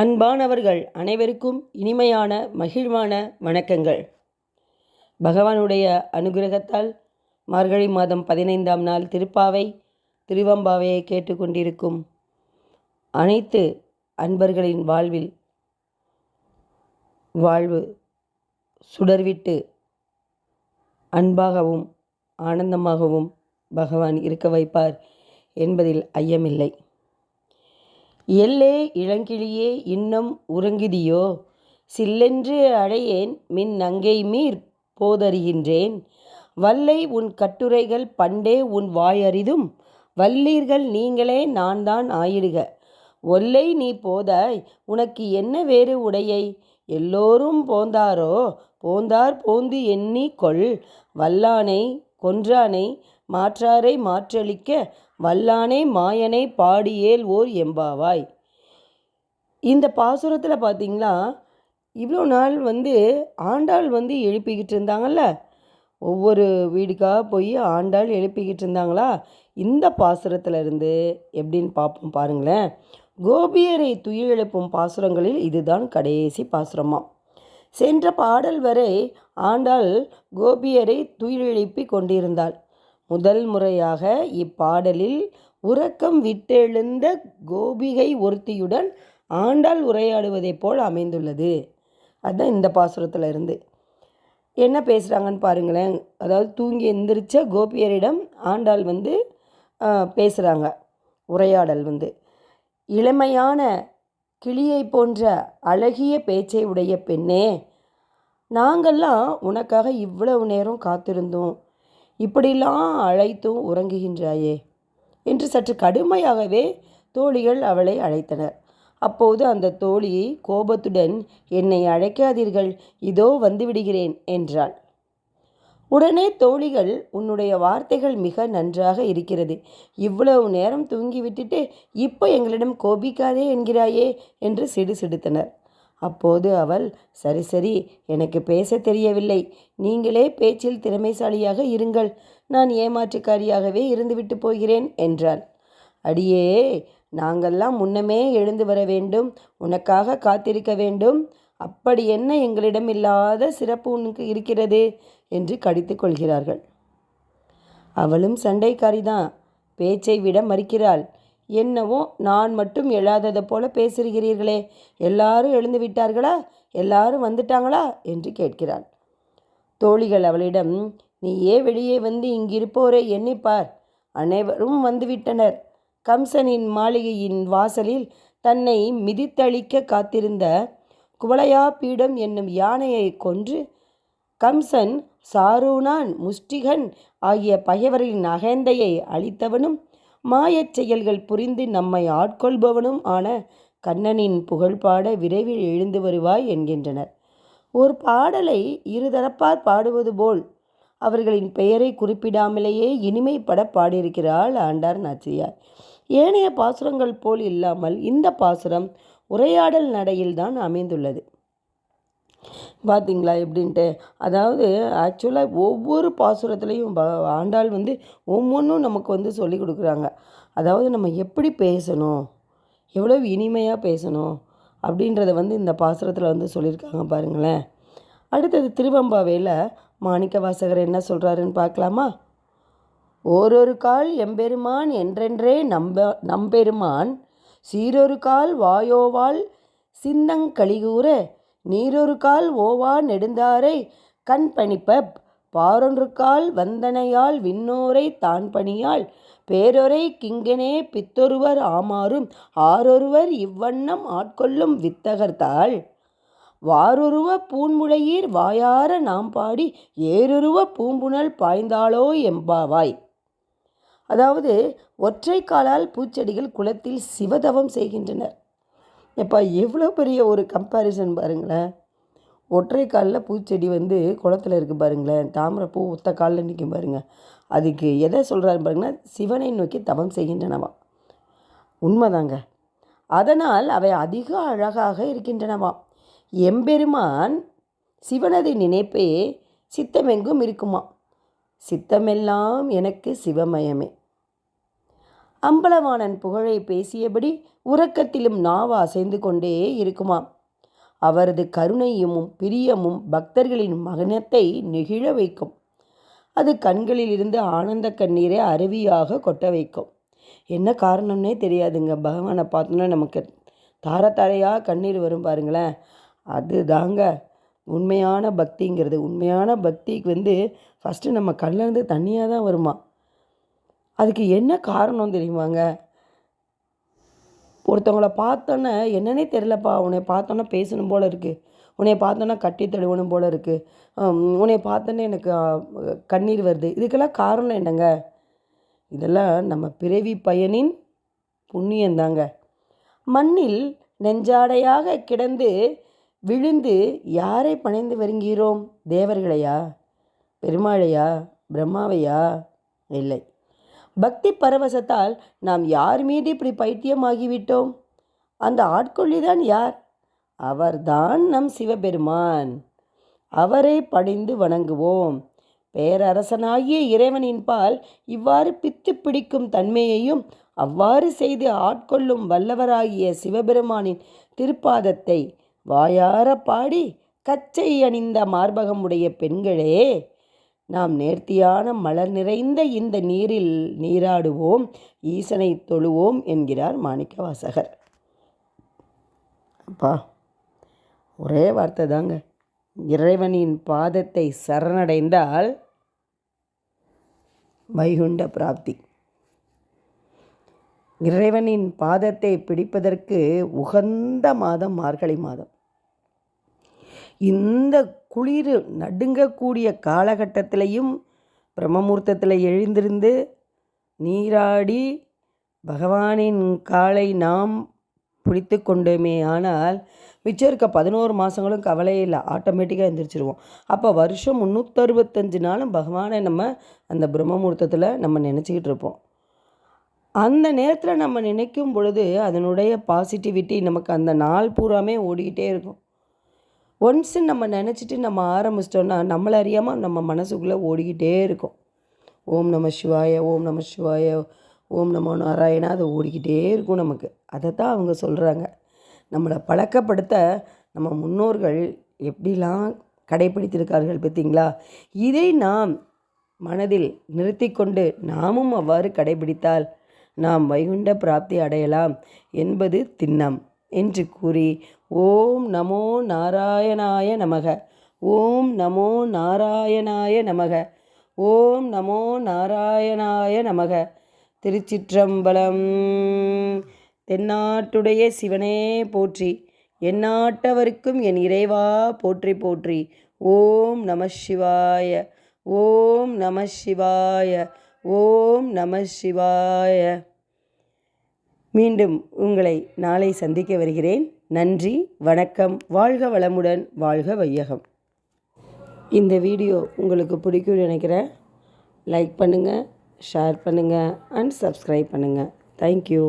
அன்பானவர்கள் அனைவருக்கும் இனிமையான மகிழ்வான வணக்கங்கள். பகவானுடைய அனுகிரகத்தால் மார்கழி மாதம் பதினைந்தாம் நாள் திருப்பாவை திருவம்பாவையை கேட்டுக்கொண்டிருக்கும் அனைத்து அன்பர்களின் வாழ்வில் வாழ்வு சுடர்விட்டு அன்பாகவும் ஆனந்தமாகவும் பகவான் இருக்க வைப்பார் என்பதில் ஐயமில்லை. எல்லே இளங்கிளியே இன்னம் உறங்குதியோ? சில்லென்று அழையேன் மின் நங்கை மீர் போதறிகின்றேன். வல்லை உன் கட்டுரைகள் பண்டே உன் வாயறிதும் வல்லீர்கள் நீங்களே நான் தான் ஆயிடுக. ஒல்லை நீ போதாய் உனக்கு என்ன வேறு உடையை? எல்லோரும் போந்தாரோ? போந்தார் போந்து எண்ணி கொள். வல்லானை கொன்றானை மாற்றாரை மாற்றளிக்க வல்லானை மாயனை பாடியேல் ஓர் எம்பாவாய். இந்த பாசுரத்தில் பார்த்தீங்களா இவ்வளோ நாள் வந்து ஆண்டாள் வந்து எழுப்பிக்கிட்டு இருந்தாங்கல்ல? ஒவ்வொரு வீடுக்காக போய் ஆண்டாள் எழுப்பிக்கிட்டு இருந்தாங்களா? இந்த பாசுரத்தில் இருந்து எப்படின்னு பார்ப்போம் பாருங்களேன். கோபியரை துயில் எழுப்பும் பாசுரங்களில் இதுதான் கடைசி பாசுரமாக சென்ற பாடல் வரை ஆண்டாள் கோபியரை துயிலெழுப்பி கொண்டிருந்தாள். முதல் முறையாக இப்பாடலில் உறக்கம் விட்டெழுந்த கோபிகை ஒருத்தியுடன் ஆண்டாள் உரையாடுவதைப் போல் அமைந்துள்ளது. அதுதான் இந்த பாசுரத்தில் இருந்து. என்ன பேசுகிறாங்கன்னு பாருங்களேன். அதாவது தூங்கி எந்திரிச்ச கோபியரிடம் ஆண்டாள் வந்து பேசுகிறாங்க உரையாடல் வந்து. இளமையான கிளியை போன்ற அழகிய பேச்சை உடைய பெண்ணே நாங்கள்லாம் உனக்காக இவ்வளவு நேரம் காத்திருந்தோம். இப்படிலாம் அழைத்தும் உறங்குகின்றாயே. என்று சற்று கடுமையாகவே தோழிகள் அவளை அழைத்தனர். அப்போது அந்த தோழி கோபத்துடன் என்னை அழைக்காதீர்கள் இதோ வந்துவிடுகிறேன் என்றாள். உடனே தோழிகள் உன்னுடைய வார்த்தைகள் மிக நன்றாக இருக்கிறது. இவ்வளவு நேரம் தூங்கி விட்டுட்டு இப்போ எங்களிடம் கோபிக்காதே என்கிறாயே என்று சிடு சிடுத்தனர் அப்போது அவள் சரி சரி எனக்கு பேச தெரியவில்லை. நீங்களே பேச்சில் திறமைசாலியாக இருங்கள். நான் ஏமாற்றுக்காரியாகவே இருந்துவிட்டு போகிறேன் என்றாள் அடியே நாங்கள்லாம் முன்னமே எழுந்து வர வேண்டும். உனக்காக காத்திருக்க வேண்டும். அப்படி என்ன எங்களிடம் இல்லாத சிறப்பு உனக்கு இருக்கிறது? என்று கடித்து கொள்கிறார்கள். அவளும் சண்டைக்காரிதான். பேச்சை விட மறுக்கிறாள். என்னவோ நான் மட்டும் எழாததை போல பேசுகிறீர்களே. எல்லாரும் எழுந்து விட்டார்களா? எல்லாரும் வந்துட்டாங்களா? என்று கேட்கிறாள். தோழிகள் அவளிடம் நீ வெளியே வந்து இங்கிருப்போரே எண்ணிப்பார் அனைவரும் வந்துவிட்டனர். கம்சனின் மாளிகையின் வாசலில் தன்னை மிதித்தளிக்க காத்திருந்த குவளையா பீடம் என்னும் யானையை கொன்று கம்சன் சாரூனான் முஷ்டிகன் ஆகிய பகைவர்களின் அகந்தையை அழித்தவனும் மாயச் செயல்கள் புரிந்து நம்மை ஆட்கொள்பவனும் ஆன கண்ணனின் புகழ்பாட விரைவில் எழுந்து வருவாய் என்கின்றனர். ஒரு பாடலை இருதரப்பார் பாடுவது போல் அவர்களின் பெயரை குறிப்பிடாமலேயே இனிமைப்பட பாடியிருக்கிறாள் ஆண்டார் நாச்சியார். ஏனைய பாசுரங்கள் போல் இல்லாமல் இந்த பாசுரம் உரையாடல் நடையில்தான் அமைந்துள்ளது. பார்த்தீங்களா எப்படின்ட்டு? அதாவது ஆக்சுவலாக ஒவ்வொரு பாசுரத்துலேயும் ஆண்டாள் வந்து ஒவ்வொன்றும் நமக்கு வந்து சொல்லி கொடுக்குறாங்க. அதாவது நம்ம எப்படி பேசணும்? எவ்வளோ இனிமையாக பேசணும்? அப்படின்றத வந்து இந்த பாசுரத்தில் வந்து சொல்லியிருக்காங்க பாருங்களேன். அடுத்தது திருவம்பாவையில் மாணிக்க வாசகர் என்ன சொல்கிறாருன்னு பார்க்கலாமா? ஓரொரு கால் எம்பெருமான் என்றென்றே நம்ப நம்பெருமான் சீரொரு கால் வாயோவால் சிந்தங்களிகூற நீரொரு கால் ஓவா நெடுந்தாரை கண் பணிப்ப பாரொன்று கால் வந்தனையால் விண்ணோரை தான் பணியால் பேரொரை கிங்கனே பித்தொருவர் ஆமாறும் ஆரொருவர் இவ்வண்ணம் ஆட்கொள்ளும் வித்தகர்த்தாள். வாருருவ பூன்முளையீர் வாயார நாம் பாடி ஏருருவ பூம்புணல் பாய்ந்தாளோ எம்பாவாய். அதாவது ஒற்றை காலால் பூச்செடிகள் குளத்தில் சிவதவம் செய்கின்றனர். எப்பா எவ்வளோ பெரிய ஒரு கம்பேரிசன் பாருங்களேன். ஒற்றை காலில் பூச்செடி வந்து குளத்தில் இருக்குது பாருங்களேன். தாமரை பூ ஒத்த காலில் நிற்கும் பாருங்கள் அதுக்கு எதை சொல்கிறாரு பாருங்கன்னா சிவனை நோக்கி தவம் செய்கின்றனவா. உண்மைதாங்க. அதனால் அவை அதிக அழகாக இருக்கின்றனவா. எம்பெருமான் சிவனது நினைப்பே சித்தமெங்கும் இருக்குமா. சித்தமெல்லாம் எனக்கு சிவமயமே. அம்பலவாணன் புகழை பேசியபடி உறக்கத்திலும் நாவு அசைந்து கொண்டே இருக்குமாம். அவரது கருணையும் பிரியமும் பக்தர்களின் மகனத்தை நெகிழ வைக்கும். அது கண்களில் இருந்து ஆனந்த கண்ணீரை அருவியாக கொட்ட வைக்கும். என்ன காரணம்னே தெரியாதுங்க பகவானை பார்த்தோன்னா நமக்கு. தார தாரையாக கண்ணீர் வரும் பாருங்களேன். அது தாங்க உண்மையான பக்திங்கிறது. உண்மையான பக்திக்கு வந்து ஃபஸ்ட்டு நம்ம கண்ணிலேருந்து தண்ணியாக தான் வருமா? அதுக்கு என்ன காரணம் தெரியுமாங்க? ஒருத்தவங்கள பார்த்தோன்னே என்னன்னே தெரிலப்பா உன்னை பார்த்தோன்னே பேசணும் போல் இருக்குது உன்னை பார்த்தோன்னா கட்டி தழுவணும் போல் இருக்குது உன்னை பார்த்தோன்னே எனக்கு கண்ணீர் வருது. இதுக்கெல்லாம் காரணம் என்னங்க? இதெல்லாம் நம்ம பிறவி பயனின் புண்ணியந்தாங்க. மண்ணில் நெஞ்சாடையாக கிடந்து விழுந்து யாரை பணிந்து வருகிறோம்? தேவர்களையா? பெருமாளையா? பிரம்மாவையா? இல்லை. பக்தி பரவசத்தால் நாம் யார் மீது இப்படி பைத்தியமாகிவிட்டோம்? அந்த ஆட்கொள்ளிதான் யார்? அவர்தான் நம் சிவபெருமான். அவரை பணிந்து வணங்குவோம். பேரரசனாகிய இறைவனின் பால் இவ்வாறு பித்து பிடிக்கும் தன்மையையும் அவ்வாறு செய்து ஆட்கொள்ளும் வல்லவராகிய சிவபெருமானின் திருப்பாதத்தை வாயார பாடி கச்சை அணிந்த மார்பகமுடைய பெண்களே நாம் நேர்த்தியான மலர் நிறைந்த இந்த நீரில் நீராடுவோம் ஈசனை தொழுவோம் என்கிறார் மாணிக்கவாசகர். அப்பா ஒரே வார்த்தை தாங்க. இறைவனின் பாதத்தை சரணடைந்தால் வைகுண்ட பிராப்தி. இறைவனின் பாதத்தை பிடிப்பதற்கு உகந்த மாதம் மார்கழி மாதம். இந்த குளிர் நடுங்கக்கூடிய காலகட்டத்திலையும் பிரம்மமூர்த்தத்தில் எழுந்திருந்து நீராடி பகவானின் காலை நாம் பிடித்து கொண்டோமே ஆனால் மிச்சம் இருக்க பதினோரு மாதங்களும் கவலையே இல்லை. ஆட்டோமேட்டிக்காக எந்திரிச்சிருவோம். அப்போ வருஷம் முந்நூற்றறுபத்தஞ்சு நாளும் பகவானை நம்ம அந்த பிரம்மமுகூர்த்தத்தில் நம்ம நினச்சிக்கிட்டு இருப்போம். அந்த நேரத்தில் நம்ம நினைக்கும் பொழுது அதனுடைய பாசிட்டிவிட்டி நமக்கு அந்த நாள் பூராமே ஓடிக்கிட்டே இருக்கும். ஒன்ஸு நம்ம நினச்சிட்டு நம்ம ஆரம்பிச்சிட்டோன்னா நம்மளை அறியாமல் நம்ம மனசுக்குள்ளே ஓடிக்கிட்டே இருக்கும். ஓம் நம சிவாய ஓம் நம சிவாய ஓம் நம நாராயணா அது ஓடிக்கிட்டே இருக்கும் நமக்கு. அதை தான் அவங்க சொல்கிறாங்க நம்மளை பழக்கப்படுத்த நம்ம முன்னோர்கள் எப்படிலாம் கடைப்பிடித்திருக்கார்கள் பார்த்தீங்களா? இதை நாம் மனதில் நிறுத்தி கொண்டு நாமும் அவ்வாறு கடைபிடித்தால் நாம் வைகுண்ட பிராப்தி அடையலாம் என்பது திண்ணம். என்று கூறி ஓம் நமோ நாராயணாய நமக ஓம் நமோ நாராயணாய நமக ஓம் நமோ நாராயணாய நமக திருச்சிற்றம்பலம். தென்னாட்டுடைய சிவனே போற்றி எந்நாட்டவருக்கும் என் இறைவா போற்றி போற்றி ஓம் நம சிவாய ஓம் நம சிவாய ஓம் நம சிவாய. மீண்டும் உங்களை நாளை சந்திக்க வருகிறேன். நன்றி வணக்கம் வாழ்க வளமுடன் வாழ்க வையகம். இந்த வீடியோ உங்களுக்கு பிடிக்கும்னு நினைக்கிறேன். லைக் பண்ணுங்கள் ஷேர் பண்ணுங்கள் அண்ட் சப்ஸ்கிரைப் பண்ணுங்கள் தேங்க்யூ